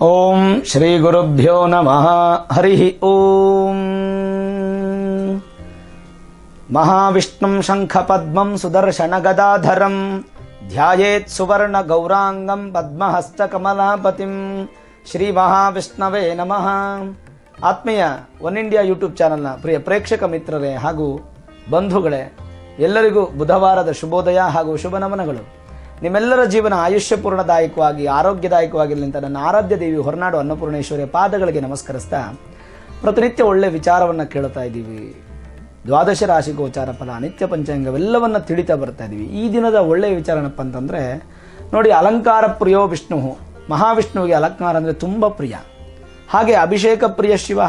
ಓಂ ಶ್ರೀ ಗುರುಭ್ಯೋ ನಮಃ. ಹರಿ ಓಂ. ಮಹಾವಿಷ್ಣುಂ ಸುದರ್ಶನ ಗದಾಧರಂ. ಧ್ಯಾಯೇತ್ ಸುವರ್ಣ ಗೌರಾಂಗಂ ಪದ್ಮಹಸ್ತ ಕಮಲಾಪತಿಂ. ಶ್ರೀ ಮಹಾವಿಷ್ಣವೇ ನಮಃ. ಆತ್ಮೀಯ ಒನ್ ಇಂಡಿಯಾ ಯೂಟ್ಯೂಬ್ ಚಾನಲ್ನ ಪ್ರಿಯ ಪ್ರೇಕ್ಷಕ ಮಿತ್ರರೇ ಹಾಗೂ ಬಂಧುಗಳೇ, ಎಲ್ಲರಿಗೂ ಬುಧವಾರದ ಶುಭೋದಯ ಹಾಗೂ ಶುಭ ನಮನಗಳು ನಿಮ್ಮೆಲ್ಲರ ಜೀವನ ಆಯುಷ್ಯಪೂರ್ಣದಾಯಕವಾಗಿ, ಆರೋಗ್ಯದಾಯಕವಾಗಿರಲಿ ಅಂತ ನನ್ನ ಆರಾಧ್ಯ ದೇವಿ ಹೊರನಾಡು ಅನ್ನಪೂರ್ಣೇಶ್ವರಿಯ ಪಾದಗಳಿಗೆ ನಮಸ್ಕರಿಸ್ತಾ ಪ್ರತಿನಿತ್ಯ ಒಳ್ಳೆ ವಿಚಾರವನ್ನು ಕೇಳ್ತಾ ಇದ್ದೀವಿ. ದ್ವಾದಶ ರಾಶಿ ಗೋಚಾರ ಫಲ, ನಿತ್ಯ ಪಂಚಾಂಗವೆಲ್ಲವನ್ನು ತಿಳಿತಾ ಬರ್ತಾ ಇದ್ದೀವಿ. ಈ ದಿನದ ಒಳ್ಳೆಯ ವಿಚಾರ ಏನಪ್ಪ ಅಂತಂದರೆ, ನೋಡಿ ಅಲಂಕಾರ ಪ್ರಿಯೋ ವಿಷ್ಣು ಮಹಾವಿಷ್ಣುವಿಗೆ ಅಲಂಕಾರ ಅಂದರೆ ತುಂಬ ಪ್ರಿಯ. ಹಾಗೆ ಅಭಿಷೇಕ ಪ್ರಿಯ ಶಿವ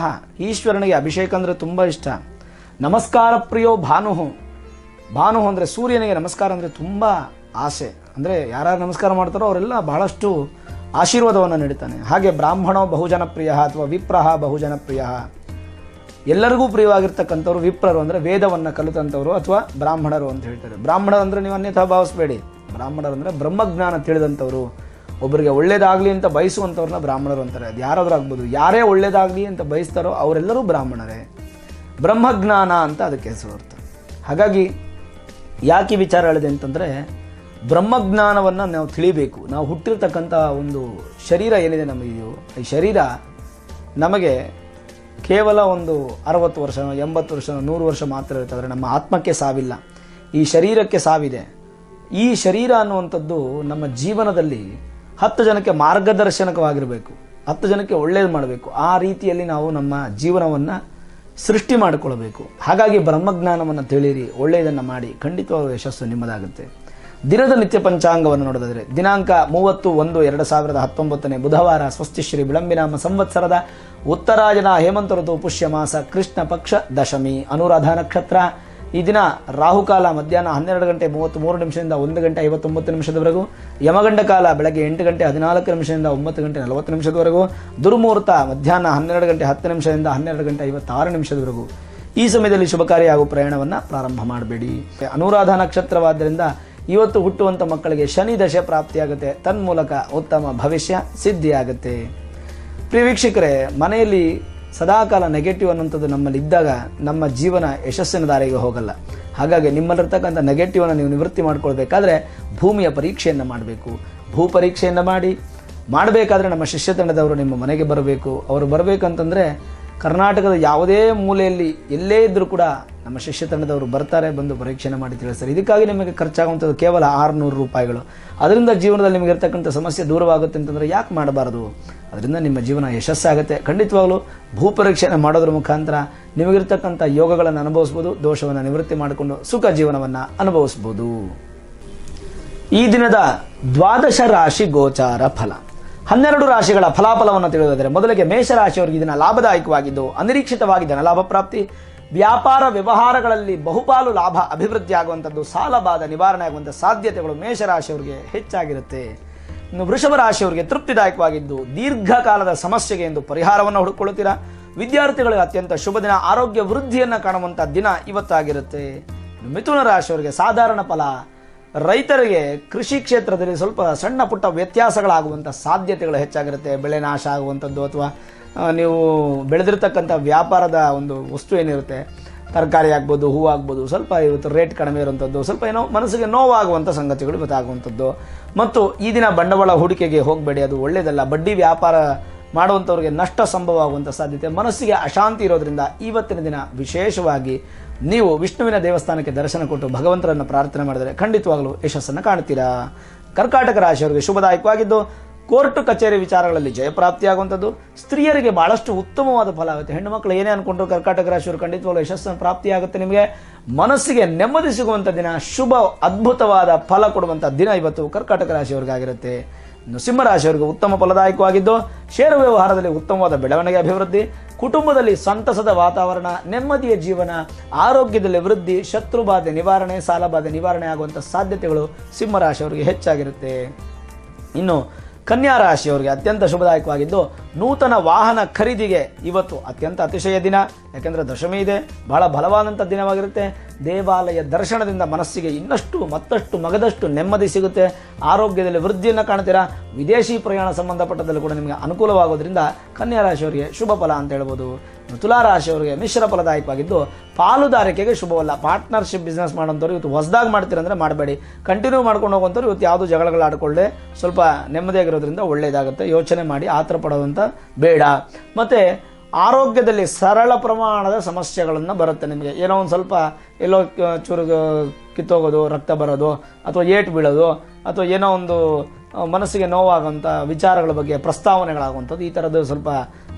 ಈಶ್ವರನಿಗೆ ಅಭಿಷೇಕ ಅಂದರೆ ತುಂಬ ಇಷ್ಟ. ನಮಸ್ಕಾರ ಪ್ರಿಯೋ ಭಾನು ಭಾನು ಅಂದರೆ ಸೂರ್ಯನಿಗೆ ನಮಸ್ಕಾರ ಅಂದರೆ ತುಂಬ ಆಸೆ. ಅಂದರೆ ಯಾರ್ಯಾರು ನಮಸ್ಕಾರ ಮಾಡ್ತಾರೋ ಅವರೆಲ್ಲ ಬಹಳಷ್ಟು ಆಶೀರ್ವಾದವನ್ನು ನೀಡುತ್ತಾನೆ. ಹಾಗೆ ಬ್ರಾಹ್ಮಣೋ ಬಹುಜನಪ್ರಿಯ ಅಥವಾ ವಿಪ್ರಹ ಬಹುಜನಪ್ರಿಯ. ಎಲ್ಲರಿಗೂ ಪ್ರಿಯವಾಗಿರ್ತಕ್ಕಂಥವ್ರು ವಿಪ್ರರು ಅಂದರೆ ವೇದವನ್ನು ಕಲಿತಂಥವ್ರು ಅಥವಾ ಬ್ರಾಹ್ಮಣರು ಅಂತ ಹೇಳ್ತಾರೆ. ಬ್ರಾಹ್ಮಣರು ಅಂದರೆ ನೀವು ಅನ್ಯಥಾ ಭಾವಿಸ್ಬೇಡಿ. ಬ್ರಾಹ್ಮಣರು ಅಂದರೆ ಬ್ರಹ್ಮಜ್ಞಾನ ತಿಳಿದಂಥವ್ರು. ಒಬ್ಬರಿಗೆ ಒಳ್ಳೇದಾಗಲಿ ಅಂತ ಬಯಸುವಂಥವ್ರನ್ನ ಬ್ರಾಹ್ಮಣರು ಅಂತಾರೆ. ಅದು ಯಾರಾದರೂ ಆಗ್ಬೋದು. ಯಾರೇ ಒಳ್ಳೇದಾಗಲಿ ಅಂತ ಬಯಸ್ತಾರೋ ಅವರೆಲ್ಲರೂ ಬ್ರಾಹ್ಮಣರೇ. ಬ್ರಹ್ಮಜ್ಞಾನ ಅಂತ ಅದಕ್ಕೆ ಹೆಸರು ಅರ್ಥ. ಹಾಗಾಗಿ ಯಾಕೆ ವಿಚಾರ ಹೇಳಿದೆ ಅಂತಂದರೆ ಬ್ರಹ್ಮಜ್ಞಾನವನ್ನು ನಾವು ತಿಳಿಬೇಕು. ನಾವು ಹುಟ್ಟಿರ್ತಕ್ಕಂಥ ಒಂದು ಶರೀರ ಏನಿದೆ ನಮಗೆ ಈ ಶರೀರ ನಮಗೆ ಕೇವಲ ಒಂದು ಅರವತ್ತು ವರ್ಷ ಎಂಬತ್ತು ವರ್ಷ ನೂರು ವರ್ಷ ಮಾತ್ರ ಇರುತ್ತೆ. ಆದರೆ ನಮ್ಮ ಆತ್ಮಕ್ಕೆ ಸಾವಿಲ್ಲ. ಈ ಶರೀರಕ್ಕೆ ಸಾವಿದೆ. ಈ ಶರೀರ ಅನ್ನುವಂಥದ್ದು ನಮ್ಮ ಜೀವನದಲ್ಲಿ ಹತ್ತು ಜನಕ್ಕೆ ಮಾರ್ಗದರ್ಶನಕವಾಗಿರಬೇಕು. ಹತ್ತು ಜನಕ್ಕೆ ಒಳ್ಳೇದು ಮಾಡಬೇಕು. ಆ ರೀತಿಯಲ್ಲಿ ನಾವು ನಮ್ಮ ಜೀವನವನ್ನು ಸೃಷ್ಟಿ ಮಾಡಿಕೊಳ್ಬೇಕು ಹಾಗಾಗಿ ಬ್ರಹ್ಮಜ್ಞಾನವನ್ನು ತಿಳಿಯಿರಿ. ಒಳ್ಳೆಯದನ್ನು ಮಾಡಿ. ಖಂಡಿತವಾದ ಯಶಸ್ಸು ನಿಮ್ಮದಾಗುತ್ತೆ. ದಿನದ ನಿತ್ಯ ಪಂಚಾಂಗವನ್ನು ನೋಡೋದಾದರೆ, ದಿನಾಂಕ ಮೂವತ್ತು ಒಂದು ಎರಡು ಸಾವಿರದ ಹತ್ತೊಂಬತ್ತನೇ ಬುಧವಾರ ಸ್ವಸ್ತಿ ಶ್ರೀ ವಿಳಂಬಿನಾಮ ಸಂವತ್ಸರದ ಉತ್ತರಾಜನ ಹೇಮಂತ ಋತು ಪುಷ್ಯ ಮಾಸ ಕೃಷ್ಣ ಪಕ್ಷ ದಶಮಿ, ಅನುರಾಧ ನಕ್ಷತ್ರ. ಈ ದಿನ ರಾಹುಕಾಲ ಮಧ್ಯಾಹ್ನ ಹನ್ನೆರಡು ಗಂಟೆ ಮೂವತ್ತ್ ಮೂರು ನಿಮಿಷದಿಂದ ಒಂದು ಗಂಟೆ ಐವತ್ತೊಂಬತ್ತು ನಿಮಿಷದವರೆಗೂ, ಯಮಗಂಡ ಕಾಲ ಬೆಳಗ್ಗೆ ಎಂಟು ಗಂಟೆ ಹದಿನಾಲ್ಕು ನಿಮಿಷದಿಂದ ಒಂಬತ್ತು ಗಂಟೆ ನಲವತ್ತು ನಿಮಿಷದವರೆಗೂ, ದುರ್ಮುಹೂರ್ತ ಮಧ್ಯಾಹ್ನ ಹನ್ನೆರಡು ಗಂಟೆ ಹತ್ತು ನಿಮಿಷದಿಂದ ಹನ್ನೆರಡು ಗಂಟೆ ಐವತ್ತಾರು ನಿಮಿಷದವರೆಗೂ. ಈ ಸಮಯದಲ್ಲಿ ಶುಭಕಾರಿ ಹಾಗೂ ಪ್ರಯಾಣವನ್ನು ಪ್ರಾರಂಭ ಮಾಡಬೇಡಿ. ಅನುರಾಧ ನಕ್ಷತ್ರವಾದ್ದರಿಂದ ಇವತ್ತು ಹುಟ್ಟುವಂಥ ಮಕ್ಕಳಿಗೆ ಶನಿ ದಶೆ ಪ್ರಾಪ್ತಿಯಾಗುತ್ತೆ. ತನ್ಮೂಲಕ ಉತ್ತಮ ಭವಿಷ್ಯ ಸಿದ್ಧಿಯಾಗುತ್ತೆ. ಪ್ರಿಯ ವೀಕ್ಷಕರೇ, ಮನೆಯಲ್ಲಿ ಸದಾಕಾಲ ನೆಗೆಟಿವ್ ಅನ್ನುವಂಥದ್ದು ನಮ್ಮಲ್ಲಿ ಇದ್ದಾಗ ನಮ್ಮ ಜೀವನ ಯಶಸ್ಸಿನ ದಾರಿಗೆ ಹೋಗಲ್ಲ. ಹಾಗಾಗಿ ನಿಮ್ಮಲ್ಲಿರ್ತಕ್ಕಂಥ ನೆಗೆಟಿವನ್ನು ನೀವು ನಿವೃತ್ತಿ ಮಾಡ್ಕೊಳ್ಬೇಕಾದ್ರೆ ಭೂಮಿಯ ಪರೀಕ್ಷೆಯನ್ನು ಮಾಡಬೇಕು. ಭೂ ಪರೀಕ್ಷೆಯನ್ನು ಮಾಡಿ, ಮಾಡಬೇಕಾದ್ರೆ ನಮ್ಮ ಶಿಷ್ಯ ತಂಡದವರು ನಿಮ್ಮ ಮನೆಗೆ ಬರಬೇಕು. ಅವರು ಬರಬೇಕಂತಂದರೆ ಕರ್ನಾಟಕದ ಯಾವುದೇ ಮೂಲೆಯಲ್ಲಿ ಎಲ್ಲೇ ಇದ್ದರೂ ಕೂಡ ನಮ್ಮ ಶಿಷ್ಯ ತಂಡದವರು ಬರ್ತಾರೆ, ಬಂದು ಪರೀಕ್ಷೆ ಮಾಡಿ ತಿಳಿಸ್ತಾರೆ. ಇದಕ್ಕಾಗಿ ನಿಮಗೆ ಖರ್ಚಾಗುವಂಥದ್ದು ಕೇವಲ ಆರುನೂರು ರೂಪಾಯಿಗಳು. ಅದರಿಂದ ಜೀವನದಲ್ಲಿ ನಿಮಗೆ ಇರ್ತಕ್ಕಂಥ ಸಮಸ್ಯೆ ದೂರವಾಗುತ್ತೆ ಅಂತಂದರೆ ಯಾಕೆ ಮಾಡಬಾರದು? ಅದರಿಂದ ನಿಮ್ಮ ಜೀವನ ಯಶಸ್ಸಾಗುತ್ತೆ. ಖಂಡಿತವಾಗಲೂ ಭೂ ಪರೀಕ್ಷೆಯನ್ನು ಮಾಡೋದ್ರ ಮುಖಾಂತರ ನಿಮಗಿರ್ತಕ್ಕಂಥ ಯೋಗಗಳನ್ನು ಅನುಭವಿಸ್ಬೋದು, ದೋಷವನ್ನು ನಿವೃತ್ತಿ ಮಾಡಿಕೊಂಡು ಸುಖ ಜೀವನವನ್ನು ಅನುಭವಿಸ್ಬೋದು. ಈ ದಿನದ ದ್ವಾದಶ ರಾಶಿ ಗೋಚಾರ ಫಲ. ಹನ್ನೆರಡು ರಾಶಿಗಳ ಫಲಾಫಲವನ್ನು ತಿಳಿಯೋದಾದರೆ ಮೊದಲಿಗೆ ಮೇಷರಾಶಿಯವರಿಗೆ ಇದನ್ನು ದಿನ ಲಾಭದಾಯಕವಾಗಿದ್ದು, ಅನಿರೀಕ್ಷಿತವಾಗಿ ಧನಲಾಭ ಪ್ರಾಪ್ತಿ, ವ್ಯಾಪಾರ ವ್ಯವಹಾರಗಳಲ್ಲಿ ಬಹುಪಾಲು ಲಾಭ ಅಭಿವೃದ್ಧಿ ಆಗುವಂಥದ್ದು ಸಾಲ ಬಾಧ ನಿವಾರಣೆ ಆಗುವಂಥ ಸಾಧ್ಯತೆಗಳು ಮೇಷರಾಶಿಯವರಿಗೆ ಹೆಚ್ಚಾಗಿರುತ್ತೆ. ಇನ್ನು ವೃಷಭ ರಾಶಿಯವರಿಗೆ ತೃಪ್ತಿದಾಯಕವಾಗಿದ್ದು, ದೀರ್ಘಕಾಲದ ಸಮಸ್ಯೆಗೆ ಎಂದು ಪರಿಹಾರವನ್ನು ಹುಡುಕೊಳ್ಳುತ್ತೀರಾ ವಿದ್ಯಾರ್ಥಿಗಳಿಗೆ ಅತ್ಯಂತ ಶುಭ ದಿನ, ಆರೋಗ್ಯ ವೃದ್ಧಿಯನ್ನು ಕಾಣುವಂಥ ದಿನ ಇವತ್ತಾಗಿರುತ್ತೆ. ಮಿಥುನ ರಾಶಿಯವರಿಗೆ ಸಾಧಾರಣ ಫಲ ರೈತರಿಗೆ ಕೃಷಿ ಕ್ಷೇತ್ರದಲ್ಲಿ ಸ್ವಲ್ಪ ಸಣ್ಣ ಪುಟ್ಟ ವ್ಯತ್ಯಾಸಗಳಾಗುವಂಥ ಸಾಧ್ಯತೆಗಳು ಹೆಚ್ಚಾಗಿರುತ್ತೆ, ಬೆಳೆ ನಾಶ ಆಗುವಂಥದ್ದು ಅಥವಾ ನೀವು ಬೆಳೆದಿರ್ತಕ್ಕಂಥ ವ್ಯಾಪಾರದ ಒಂದು ವಸ್ತು ಏನಿರುತ್ತೆ, ತರಕಾರಿ ಆಗ್ಬೋದು, ಹೂ ಆಗ್ಬೋದು, ಸ್ವಲ್ಪ ಇವತ್ತು ರೇಟ್ ಕಡಿಮೆ ಇರುವಂಥದ್ದು, ಸ್ವಲ್ಪ ಏನೋ ಮನಸ್ಸಿಗೆ ನೋವಾಗುವಂಥ ಸಂಗತಿಗಳು ಇವತ್ತಾಗುವಂಥದ್ದು. ಮತ್ತು ಈ ದಿನ ಬಂಡವಾಳ ಹೂಡಿಕೆಗೆ ಹೋಗಬೇಡಿ, ಅದು ಒಳ್ಳೆಯದಲ್ಲ ಬಡ್ಡಿ ವ್ಯಾಪಾರ ಮಾಡುವಂಥವ್ರಿಗೆ ನಷ್ಟ ಸಂಭವ ಆಗುವಂಥ ಸಾಧ್ಯತೆ, ಮನಸ್ಸಿಗೆ ಅಶಾಂತಿ ಇರೋದ್ರಿಂದ ಇವತ್ತಿನ ದಿನ ವಿಶೇಷವಾಗಿ ನೀವು ವಿಷ್ಣುವಿನ ದೇವಸ್ಥಾನಕ್ಕೆ ದರ್ಶನ ಕೊಟ್ಟು ಭಗವಂತರನ್ನು ಪ್ರಾರ್ಥನೆ ಮಾಡಿದರೆ ಖಂಡಿತವಾಗಲೂ ಯಶಸ್ಸನ್ನು ಕಾಣುತ್ತೀರಾ? ಕರ್ಕಾಟಕ ರಾಶಿಯವರಿಗೆ ಶುಭದಾಯಕವಾಗಿದ್ದು, ಕೋರ್ಟ್ ಕಚೇರಿ ವಿಚಾರಗಳಲ್ಲಿ ಜಯಪ್ರಾಪ್ತಿಯಾಗುವಂಥದ್ದು, ಸ್ತ್ರೀಯರಿಗೆ ಬಹಳಷ್ಟು ಉತ್ತಮವಾದ ಫಲ ಆಗುತ್ತೆ. ಹೆಣ್ಣು ಮಕ್ಕಳು ಏನೇ ಅನ್ಕೊಂಡ್ರು ಕರ್ಕಾಟಕ ರಾಶಿಯವರು ಖಂಡಿತವಾಗಲೂ ಯಶಸ್ಸನ್ನು ಪ್ರಾಪ್ತಿಯಾಗುತ್ತೆ ನಿಮಗೆ. ಮನಸ್ಸಿಗೆ ನೆಮ್ಮದಿ ಸಿಗುವಂಥ ದಿನ, ಶುಭ, ಅದ್ಭುತವಾದ ಫಲ ಕೊಡುವಂಥ ದಿನ ಇವತ್ತು ಕರ್ಕಾಟಕ ರಾಶಿಯವರಿಗಾಗಿರುತ್ತೆ ಇನ್ನು ಸಿಂಹರಾಶಿಯವರಿಗೆ ಉತ್ತಮ ಫಲದಾಯಕವಾಗಿದ್ದು, ಷೇರು ವ್ಯವಹಾರದಲ್ಲಿ ಉತ್ತಮವಾದ ಬೆಳವಣಿಗೆ ಅಭಿವೃದ್ಧಿ ಕುಟುಂಬದಲ್ಲಿ ಸಂತಸದ ವಾತಾವರಣ, ನೆಮ್ಮದಿಯ ಜೀವನ, ಆರೋಗ್ಯದಲ್ಲಿ ವೃದ್ಧಿ ಶತ್ರುಬಾಧೆ ನಿವಾರಣೆ ಸಾಲಬಾಧೆ ನಿವಾರಣೆ ಆಗುವಂಥ ಸಾಧ್ಯತೆಗಳು ಸಿಂಹರಾಶಿಯವರಿಗೆ ಹೆಚ್ಚಾಗಿರುತ್ತೆ. ಇನ್ನು ಕನ್ಯಾ ರಾಶಿಯವರಿಗೆ ಅತ್ಯಂತ ಶುಭದಾಯಕವಾಗಿದ್ದು, ನೂತನ ವಾಹನ ಖರೀದಿಗೆ ಇವತ್ತು ಅತ್ಯಂತ ಅತಿಶಯ ದಿನ. ಯಾಕೆಂದರೆ ದಶಮಿ ಇದೆ, ಬಹಳ ಬಲವಾದಂಥ ದಿನವಾಗಿರುತ್ತೆ. ದೇವಾಲಯ ದರ್ಶನದಿಂದ ಮನಸ್ಸಿಗೆ ಇನ್ನಷ್ಟು ಮತ್ತಷ್ಟು ಮಗದಷ್ಟು ನೆಮ್ಮದಿ ಸಿಗುತ್ತೆ. ಆರೋಗ್ಯದಲ್ಲಿ ವೃದ್ಧಿಯನ್ನು ಕಾಣ್ತೀರಾ? ವಿದೇಶಿ ಪ್ರಯಾಣ ಸಂಬಂಧಪಟ್ಟದಲ್ಲೂ ಕೂಡ ನಿಮಗೆ ಅನುಕೂಲವಾಗೋದ್ರಿಂದ ಕನ್ಯಾ ರಾಶಿಯವರಿಗೆ ಶುಭ ಫಲ ಅಂತ ಹೇಳ್ಬೋದು. ಇನ್ನು ತುಲಾ ರಾಶಿಯವರಿಗೆ ಮಿಶ್ರ ಫಲದಾಯಕವಾಗಿದ್ದು ಪಾಲುದಾರಿಕೆಗೆ ಶುಭವಲ್ಲ. ಪಾರ್ಟ್ನರ್ಶಿಪ್ ಬಿಸ್ನೆಸ್ ಮಾಡೋಂಥವ್ರು ಇವತ್ತು ಹೊಸದಾಗಿ ಮಾಡ್ತೀರಂದ್ರೆ ಮಾಡಬೇಡಿ. ಕಂಟಿನ್ಯೂ ಮಾಡ್ಕೊಂಡು ಹೋಗುವಂಥವ್ರು ಇವತ್ತು ಯಾವುದು ಜಗಳಗಳು ಆಡ್ಕೊಳ್ಳದೆ ಸ್ವಲ್ಪ ನೆಮ್ಮದಿಯಾಗಿರೋದ್ರಿಂದ ಒಳ್ಳೆಯದಾಗುತ್ತೆ ಯೋಚನೆ ಮಾಡಿ ಆತರ ಪಡೋದಂತ ಬೇಡ. ಮತ್ತು ಆರೋಗ್ಯದಲ್ಲಿ ಸರಳ ಪ್ರಮಾಣದ ಸಮಸ್ಯೆಗಳನ್ನು ಬರುತ್ತೆ ನಿಮಗೆ. ಏನೋ ಒಂದು ಸ್ವಲ್ಪ ಎಲ್ಲೋ ಚೂರು ಕಿತ್ತೋಗೋದು, ರಕ್ತ ಬರೋದು, ಅಥವಾ ಏಟು ಬೀಳೋದು, ಅಥವಾ ಏನೋ ಒಂದು ಮನಸ್ಸಿಗೆ ನೋವಾಗುವಂಥ ವಿಚಾರಗಳ ಬಗ್ಗೆ ಪ್ರಸ್ತಾವನೆಗಳಾಗುವಂಥದ್ದು ಈ ಥರದ್ದು ಸ್ವಲ್ಪ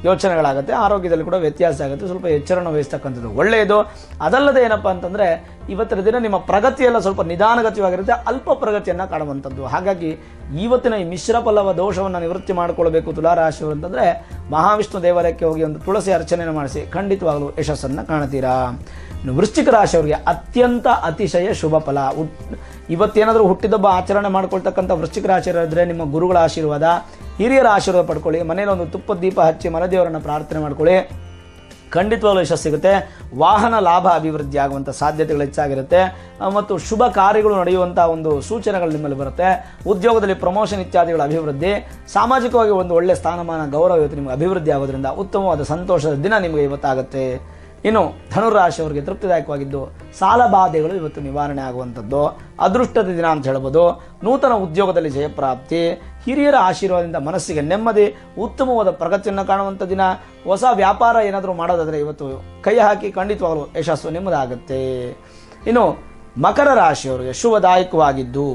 ಯೋಚನೆಗಳಾಗುತ್ತೆ, ಆರೋಗ್ಯದಲ್ಲಿ ಕೂಡ ವ್ಯತ್ಯಾಸ ಆಗುತ್ತೆ, ಸ್ವಲ್ಪ ಎಚ್ಚರಣ ವಹಿಸ್ತಕ್ಕಂಥದ್ದು. ಒಳ್ಳೆಯದು. ಅದಲ್ಲದೆ ಏನಪ್ಪ ಅಂತಂದರೆ, ಇವತ್ತಿನ ದಿನ ನಿಮ್ಮ ಪ್ರಗತಿಯೆಲ್ಲ ಸ್ವಲ್ಪ ನಿಧಾನಗತಿಯಾಗಿರುತ್ತೆ ಅಲ್ಪ ಪ್ರಗತಿಯನ್ನು ಕಾಣುವಂಥದ್ದು. ಹಾಗಾಗಿ ಇವತ್ತಿನ ಈ ಮಿಶ್ರ ಫಲವ ದೋಷವನ್ನು ನಿವೃತ್ತಿ ಮಾಡಿಕೊಳ್ಬೇಕು ತುಲಾರಾಶಿಯವರು ಅಂತಂದರೆ, ಮಹಾವಿಷ್ಣು ದೇವಾಲಯಕ್ಕೆ ಹೋಗಿ ಒಂದು ತುಳಸಿ ಅರ್ಚನೆಯನ್ನು ಮಾಡಿಸಿ, ಖಂಡಿತವಾಗಲೂ ಯಶಸ್ಸನ್ನು ಕಾಣ್ತೀರಾ? ಇನ್ನು ವೃಶ್ಚಿಕ ರಾಶಿಯವರಿಗೆ ಅತ್ಯಂತ ಅತಿಶಯ ಶುಭ ಫಲ. ಇವತ್ತೇನಾದರೂ ಹುಟ್ಟಿದಬ್ಬ ಆಚರಣೆ ಮಾಡ್ಕೊಳ್ತಕ್ಕಂಥ ವೃಶ್ಚಿಕ ರಾಶಿಯವರಿದ್ರೆ ನಿಮ್ಮ ಗುರುಗಳ ಆಶೀರ್ವಾದ ಹಿರಿಯರ ಆಶೀರ್ವಾದ ಪಡ್ಕೊಳ್ಳಿ ಮನೇಲಿ ಒಂದು ತುಪ್ಪ ದೀಪ ಹಚ್ಚಿ ಮನದೇವರನ್ನು ಪ್ರಾರ್ಥನೆ ಮಾಡ್ಕೊಳ್ಳಿ. ಖಂಡಿತವಾಗಲೂ ಯಶಸ್ಸು ಸಿಗುತ್ತೆ. ವಾಹನ ಲಾಭ ಅಭಿವೃದ್ಧಿ ಆಗುವಂಥ ಸಾಧ್ಯತೆಗಳು ಹೆಚ್ಚಾಗಿರುತ್ತೆ. ಮತ್ತು ಶುಭ ಕಾರ್ಯಗಳು ನಡೆಯುವಂಥ ಒಂದು ಸೂಚನೆಗಳು ನಿಮ್ಮಲ್ಲಿ ಬರುತ್ತೆ. ಉದ್ಯೋಗದಲ್ಲಿ ಪ್ರಮೋಷನ್ ಇತ್ಯಾದಿಗಳ ಅಭಿವೃದ್ಧಿ, ಸಾಮಾಜಿಕವಾಗಿ ಒಂದು ಒಳ್ಳೆಯ ಸ್ಥಾನಮಾನ, ಗೌರವ ಇವತ್ತು ನಿಮಗೆ ಅಭಿವೃದ್ಧಿ ಆಗೋದ್ರಿಂದ ಉತ್ತಮವಾದ ಸಂತೋಷದ ದಿನ ನಿಮಗೆ ಇವತ್ತಾಗುತ್ತೆ. ಇನ್ನು ಧನುರಾಶಿಯವರಿಗೆ ತೃಪ್ತಿದಾಯಕವಾಗಿದ್ದು ಸಾಲ ಬಾಧೆಗಳು ಇವತ್ತು ನಿವಾರಣೆ ಆಗುವಂಥದ್ದು. ಅದೃಷ್ಟದ ದಿನ ಅಂತ ಹೇಳ್ಬೋದು. ನೂತನ ಉದ್ಯೋಗದಲ್ಲಿ ಜಯಪ್ರಾಪ್ತಿ ಹಿರಿಯರ ಆಶೀರ್ವಾದದಿಂದ ಮನಸ್ಸಿಗೆ ನೆಮ್ಮದಿ, ಉತ್ತಮವಾದ ಪ್ರಗತಿಯನ್ನು ಕಾಣುವಂಥ ದಿನ. ಹೊಸ ವ್ಯಾಪಾರ ಏನಾದರೂ ಮಾಡೋದಾದರೆ ಇವತ್ತು ಕೈ ಹಾಕಿ ಖಂಡಿತವಾಗಲು ಯಶಸ್ಸು ನಿಮ್ಮದಾಗುತ್ತೆ. ಇನ್ನು ಮಕರ ರಾಶಿಯವರಿಗೆ ಶುಭದಾಯಕವಾಗಿದ್ದು,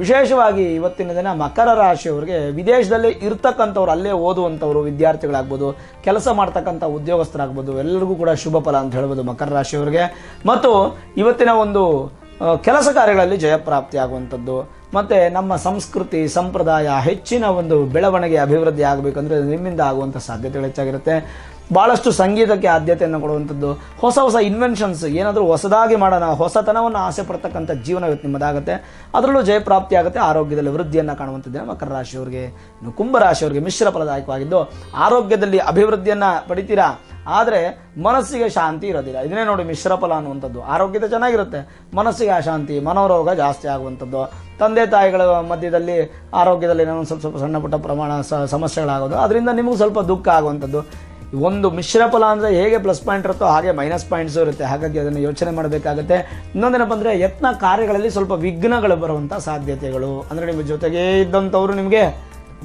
ವಿಶೇಷವಾಗಿ ಇವತ್ತಿನ ದಿನ ಮಕರ ರಾಶಿಯವರಿಗೆ ವಿದೇಶದಲ್ಲಿ ಇರ್ತಕ್ಕಂಥವ್ರು ಅಲ್ಲೇ ಓದುವಂಥವ್ರು, ವಿದ್ಯಾರ್ಥಿಗಳಾಗ್ಬೋದು, ಕೆಲಸ ಮಾಡ್ತಕ್ಕಂಥ ಉದ್ಯೋಗಸ್ಥರಾಗ್ಬೋದು ಎಲ್ಲರಿಗೂ ಕೂಡ ಶುಭ ಫಲ ಅಂತ ಹೇಳ್ಬೋದು ಮಕರ ರಾಶಿಯವರಿಗೆ. ಮತ್ತು ಇವತ್ತಿನ ಒಂದು ಕೆಲಸ ಕಾರ್ಯಗಳಲ್ಲಿ ಜಯಪ್ರಾಪ್ತಿ ಆಗುವಂಥದ್ದು ಮತ್ತು ನಮ್ಮ ಸಂಸ್ಕೃತಿ ಸಂಪ್ರದಾಯ ಹೆಚ್ಚಿನ ಒಂದು ಬೆಳವಣಿಗೆ ಅಭಿವೃದ್ಧಿ ಆಗಬೇಕಂದ್ರೆ ನಿಮ್ಮಿಂದ ಆಗುವಂಥ ಸಾಧ್ಯತೆಗಳು ಹೆಚ್ಚಾಗಿರುತ್ತೆ. ಭಾಳಷ್ಟು ಸಂಗೀತಕ್ಕೆ ಆದ್ಯತೆಯನ್ನು ಕೊಡುವಂಥದ್ದು. ಹೊಸ ಹೊಸ ಇನ್ವೆನ್ಷನ್ಸ್ ಏನಾದರೂ ಹೊಸದಾಗಿ ಮಾಡೋಣ, ಹೊಸತನವನ್ನು ಆಸೆ ಪಡ್ತಕ್ಕಂಥ ಜೀವನ ನಿಮ್ಮದಾಗುತ್ತೆ. ಅದರಲ್ಲೂ ಜಯಪ್ರಾಪ್ತಿ ಆಗುತ್ತೆ, ಆರೋಗ್ಯದಲ್ಲಿ ವೃದ್ಧಿಯನ್ನು ಕಾಣುವಂಥದ್ದು ಮಕರ ರಾಶಿಯವರಿಗೆ ಇನ್ನು ಕುಂಭ ರಾಶಿಯವರಿಗೆ ಮಿಶ್ರ ಫಲದಾಯಕವಾಗಿದ್ದು, ಆರೋಗ್ಯದಲ್ಲಿ ಅಭಿವೃದ್ಧಿಯನ್ನು ಪಡಿತೀರಾ? ಆದರೆ ಮನಸ್ಸಿಗೆ ಶಾಂತಿ ಇರೋದಿಲ್ಲ. ಇದನ್ನೇ ನೋಡಿ ಮಿಶ್ರ ಫಲ ಅನ್ನುವಂಥದ್ದು. ಆರೋಗ್ಯದ ಚೆನ್ನಾಗಿರುತ್ತೆ. ಮನಸ್ಸಿಗೆ ಅಶಾಂತಿ, ಮನೋರೋಗ ಜಾಸ್ತಿ ಆಗುವಂಥದ್ದು. ತಂದೆ ತಾಯಿಗಳ ಮಧ್ಯದಲ್ಲಿ ಆರೋಗ್ಯದಲ್ಲಿ ಏನೋ ಸ್ವಲ್ಪ ಸ್ವಲ್ಪ ಸಣ್ಣ ಪುಟ್ಟ ಪ್ರಮಾಣ ಸಮಸ್ಯೆಗಳಾಗೋದು. ಅದರಿಂದ ನಿಮಗೂ ಸ್ವಲ್ಪ ದುಃಖ ಆಗುವಂಥದ್ದು. ಒಂದು ಮಿಶ್ರ ಫಲ ಅಂದರೆ ಹೇಗೆ ಪ್ಲಸ್ ಪಾಯಿಂಟ್ ಇರುತ್ತೋ ಹಾಗೆ ಮೈನಸ್ ಪಾಯಿಂಟ್ಸು ಇರುತ್ತೆ. ಹಾಗಾಗಿ ಅದನ್ನು ಯೋಚನೆ ಮಾಡಬೇಕಾಗುತ್ತೆ. ಇನ್ನೊಂದೇನಪ್ಪ ಅಂದರೆ ಯತ್ನ ಕಾರ್ಯಗಳಲ್ಲಿ ಸ್ವಲ್ಪ ವಿಘ್ನಗಳು ಬರುವಂಥ ಸಾಧ್ಯತೆಗಳು. ಅಂದರೆ ನಿಮ್ಮ ಜೊತೆಗೇ ಇದ್ದಂಥವರು ನಿಮಗೆ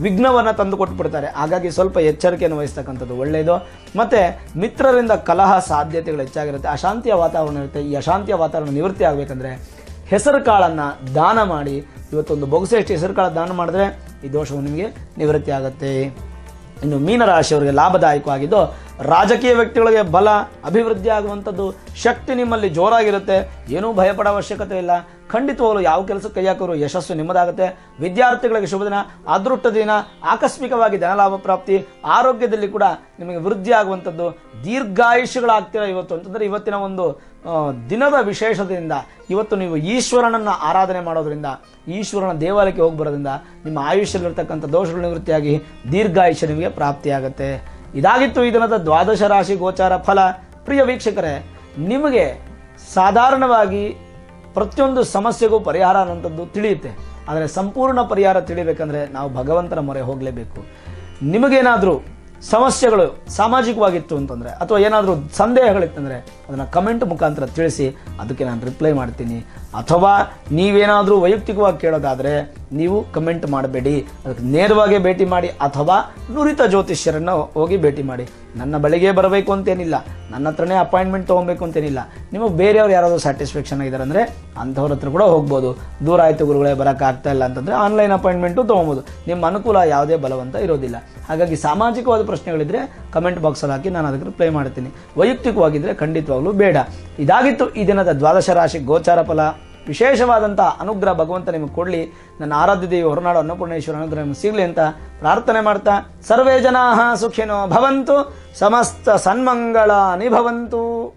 ವಿಘ್ನವನ್ನು ತಂದು ಕೊಟ್ಬಿಡ್ತಾರೆ. ಹಾಗಾಗಿ ಸ್ವಲ್ಪ ಎಚ್ಚರಿಕೆಯನ್ನು ವಹಿಸ್ತಕ್ಕಂಥದ್ದು ಒಳ್ಳೆಯದು ಮತ್ತು ಮಿತ್ರರಿಂದ ಕಲಹ ಸಾಧ್ಯತೆಗಳು ಹೆಚ್ಚಾಗಿರುತ್ತೆ. ಅಶಾಂತಿಯ ವಾತಾವರಣ ಇರುತ್ತೆ. ಈ ಅಶಾಂತಿಯ ವಾತಾವರಣ ನಿವೃತ್ತಿ ಆಗಬೇಕಂದ್ರೆ ಹೆಸರು ಕಾಳನ್ನು ದಾನ ಮಾಡಿ. ಇವತ್ತೊಂದು ಬೊಗಸೆಷ್ಟು ಹೆಸರು ಕಾಳು ದಾನ ಮಾಡಿದ್ರೆ ಈ ದೋಷವು ನಿಮಗೆ ನಿವೃತ್ತಿ ಆಗುತ್ತೆ. ಇನ್ನು ಮೀನರಾಶಿಯವರಿಗೆ ಲಾಭದಾಯಕವಾಗಿದ್ದು ರಾಜಕೀಯ ವ್ಯಕ್ತಿಗಳಿಗೆ ಬಲ, ಅಭಿವೃದ್ಧಿ ಆಗುವಂಥದ್ದು ಶಕ್ತಿ ನಿಮ್ಮಲ್ಲಿ ಜೋರಾಗಿರುತ್ತೆ. ಏನೂ ಭಯಪಡೋ ಅವಶ್ಯಕತೆ ಇಲ್ಲ. ಖಂಡಿತವಾಗಲು ಯಾವ ಕೆಲಸಕ್ಕೆ ಕೈ ಹಾಕೋರು ಯಶಸ್ಸು ನಿಮ್ಮದಾಗುತ್ತೆ. ವಿದ್ಯಾರ್ಥಿಗಳಿಗೆ ಶುಭ ದಿನ, ಅದೃಷ್ಟ ದಿನ, ಆಕಸ್ಮಿಕವಾಗಿ ಧನಲಾಭ ಪ್ರಾಪ್ತಿ, ಆರೋಗ್ಯದಲ್ಲಿ ಕೂಡ ನಿಮಗೆ ವೃದ್ಧಿ ಆಗುವಂಥದ್ದು ದೀರ್ಘಾಯುಷ್ಯಗಳಾಗ್ತಿರೋ ಇವತ್ತು. ಅಂತಂದರೆ ಇವತ್ತಿನ ಒಂದು ದಿನದ ವಿಶೇಷತೆಯಿಂದ ಇವತ್ತು ನೀವು ಈಶ್ವರನನ್ನು ಆರಾಧನೆ ಮಾಡೋದ್ರಿಂದ, ಈಶ್ವರನ ದೇವಾಲಯಕ್ಕೆ ಹೋಗಿ ಬರೋದ್ರಿಂದ ನಿಮ್ಮ ಆಯುಷ್ಯದಲ್ಲಿರ್ತಕ್ಕಂಥ ದೋಷಗಳು ನಿವೃತ್ತಿಯಾಗಿ ದೀರ್ಘಾಯುಷ್ಯ ನಿಮಗೆ ಪ್ರಾಪ್ತಿಯಾಗುತ್ತೆ. ಇದಾಗಿತ್ತು ಈ ದಿನದ ದ್ವಾದಶ ರಾಶಿ ಗೋಚಾರ ಫಲ. ಪ್ರಿಯ ವೀಕ್ಷಕರೇ, ನಿಮಗೆ ಸಾಧಾರಣವಾಗಿ ಪ್ರತಿಯೊಂದು ಸಮಸ್ಯೆಗೂ ಪರಿಹಾರ ಅನ್ನೋಂಥದ್ದು ತಿಳಿಯುತ್ತೆ. ಆದರೆ ಸಂಪೂರ್ಣ ಪರಿಹಾರ ತಿಳಿಬೇಕಂದ್ರೆ ನಾವು ಭಗವಂತನ ಮೊರೆ ಹೋಗಲೇಬೇಕು. ನಿಮಗೇನಾದರೂ ಸಮಸ್ಯೆಗಳು ಸಾಮಾಜಿಕವಾಗಿತ್ತು ಅಂತಂದರೆ, ಅಥವಾ ಏನಾದರೂ ಸಂದೇಹಗಳಿತ್ತಂದರೆ, ಅದನ್ನು ಕಮೆಂಟ್ ಮುಖಾಂತರ ತಿಳಿಸಿ, ಅದಕ್ಕೆ ನಾನು ರಿಪ್ಲೈ ಮಾಡ್ತೀನಿ. ಅಥವಾ ನೀವೇನಾದರೂ ವೈಯಕ್ತಿಕವಾಗಿ ಕೇಳೋದಾದರೆ ನೀವು ಕಮೆಂಟ್ ಮಾಡಬೇಡಿ. ಅದಕ್ಕೆ ನೇರವಾಗಿ ಭೇಟಿ ಮಾಡಿ ಅಥವಾ ನುರಿತ ಜ್ಯೋತಿಷ್ಯರನ್ನು ಹೋಗಿ ಭೇಟಿ ಮಾಡಿ. ನನ್ನ ಬಳಿಗೆ ಬರಬೇಕು ಅಂತೇನಿಲ್ಲ. ನನ್ನ ಹತ್ರನೇ ಅಪಾಯಿಂಟ್ಮೆಂಟ್ ತೊಗೊಬೇಕು ಅಂತೇನಿಲ್ಲ. ನಿಮಗೆ ಬೇರೆಯವ್ರು ಯಾರಾದರೂ ಸ್ಯಾಟಿಸ್ಫ್ಯಾಕ್ಷನ್ ಆಗಿದ್ದಾರೆ ಅಂದರೆ ಅಂಥವ್ರ ಹತ್ರ ಕೂಡ ಹೋಗ್ಬೋದು. ದೂರ ಆಯಿತು ಗುರುಗಳೇ, ಬರೋಕ್ಕಾಗ್ತಾ ಇಲ್ಲ ಅಂತಂದರೆ ಆನ್ಲೈನ್ ಅಪಾಯಿಂಟ್ಮೆಂಟು ತೊಗೊಬೋದು. ನಿಮ್ಮ ಅನುಕೂಲ ಯಾವುದೇ ಬಲವಂತ ಇರೋದಿಲ್ಲ. ಹಾಗಾಗಿ ಸಾಮಾಜಿಕವಾದ ಪ್ರಶ್ನೆಗಳಿದ್ರೆ ಕಮೆಂಟ್ ಬಾಕ್ಸಲ್ಲಿ ಹಾಕಿ ನಾನು ಅದಕ್ಕೆ ರಿಪ್ಲೈ ಮಾಡ್ತೀನಿ. ವೈಯಕ್ತಿಕವಾಗಿದ್ದರೆ ಖಂಡಿತವಾಗ್ಲೂ ಬೇಡ. ಇದಾಗಿತ್ತು ಈ ದಿನದ ದ್ವಾದಶ ರಾಶಿ ಗೋಚಾರ ಫಲ. ವಿಶೇಷವಾದಂಥ ಅನುಗ್ರಹ ಭಗವಂತ ನಿಮಗೆ ಕೊಡಲಿ. ನನ್ನ ಆರಾಧ್ಯ ದೇವಿ ಹೊರನಾಡು ಅನ್ನಪೂರ್ಣೇಶ್ವರ ಅನುಗ್ರಹ ನಿಮಗೆ ಸಿಗಲಿ ಅಂತ ಪ್ರಾರ್ಥನೆ ಮಾಡ್ತಾ, ಸರ್ವೇ ಜನಾ ಸುಖಿನೋ ಭವಂತು, ಸಮಸ್ತ ಸನ್ಮಂಗಳ ನಿಭವಂತು